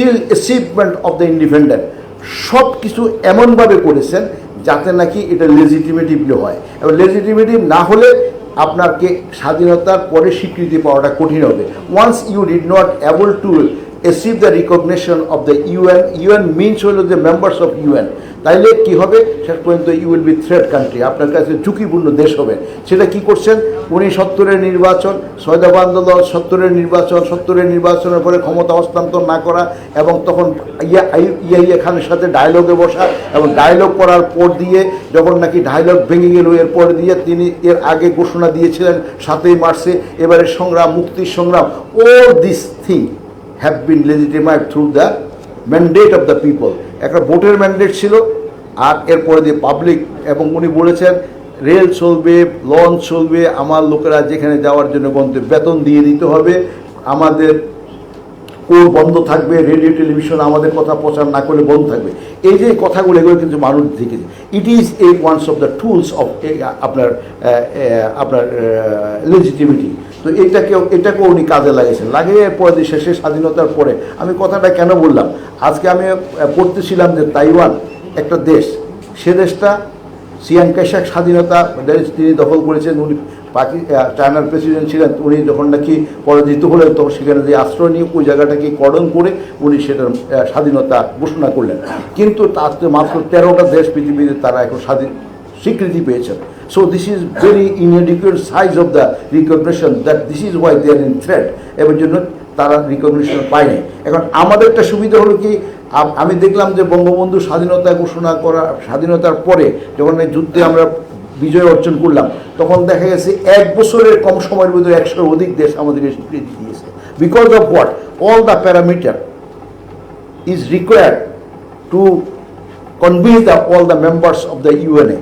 Till achievement of the independent সব কিছু এমনভাবে করেছেন যাতে নাকি এটা লেজিটিমেটিভলি হয়। এবং লেজিটিমেটিভ না হলে আপনাকে স্বাধীনতার পরে স্বীকৃতি পাওয়াটা কঠিন হবে। Once you did not able to achieve the recognition of the UN UN means হলো দ্য মেম্বার্স অফ ইউএন তাইলে কি হবে? শেষ পর্যন্ত you will be threat country আপনার কাছে ঝুঁকিপূর্ণ দেশ হবে। সেটা কি করছেন? উনি সত্তরের নির্বাচন সৈদাব আন্দোলন, সত্তরের নির্বাচন, সত্তরের নির্বাচনের পরে ক্ষমতা হস্তান্তর না করা এবং তখন ইয়া ইয়া খানের সাথে ডায়লগে বসা এবং ডায়লগ করার পর দিয়ে যখন নাকি ডায়লগ ভেঙে গেল, এরপর দিয়ে তিনি এর আগে ঘোষণা দিয়েছিলেন সাতই মার্চে, এবারে সংগ্রাম, মুক্তির সংগ্রাম ও this thing have been legitimized through the mandate of the people একটা ভোটের ম্যান্ডেট ছিল, আর এরপরে দিয়ে পাবলিক এবং উনি বলেছেন রেল চলবে লঞ্চ চলবে, আমার লোকেরা যেখানে যাওয়ার জন্য গন্তব্য বেতন দিয়ে দিতে হবে। আমাদের কোর বন্ধ থাকবে রেডিও টেলিভিশন আমাদের কথা প্রচার না করলে বন্ধ থাকবে। এই যে কথাগুলো, এগুলো কিন্তু মানুষ দেখেছে। It is a once of the tools of আপনার আপনার লেজিটিমিটি তো এটাকেও এটাকেও উনি কাজে লাগিয়েছেন। লাগিয়ে পরে দিয়ে শেষে স্বাধীনতার পরে আমি কথাটা কেন বললাম? আজকে আমি পড়তেছিলাম যে তাইওয়ান একটা দেশ। সে দেশটা সিয়ান কাইশাক স্বাধীনতা তিনি দখল করেছেন। উনি পাকি চায়নার প্রেসিডেন্ট ছিলেন। উনি যখন নাকি পরাজিত হলেন, তখন সেখানে যে আশ্রয় নিয়ে ওই জায়গাটাকে কর্ডন করে উনি সেটার স্বাধীনতা ঘোষণা করলেন। কিন্তু তার মাত্র তেরোটা দেশ পৃথিবীতে তারা এখন স্বাধীন স্বীকৃতি পেয়েছেন। So this is very inadequate size of the recognition that this is why they are in threat এবার জন্য তারা রিকগনিশন পায়নি। এখন আমাদের একটা সুবিধা হলো কি আমি দেখলাম যে বঙ্গবন্ধু স্বাধীনতা ঘোষণা করা স্বাধীনতার পরে যখন এই যুদ্ধে আমরা বিজয় অর্জন করলাম তখন দেখা গেছে এক বছরের কম সময়ের মধ্যে একশোর অধিক দেশ আমাদেরকে স্বীকৃতি দিয়েছে। Because of what all the parameter is required to convince the, all the members of the UNA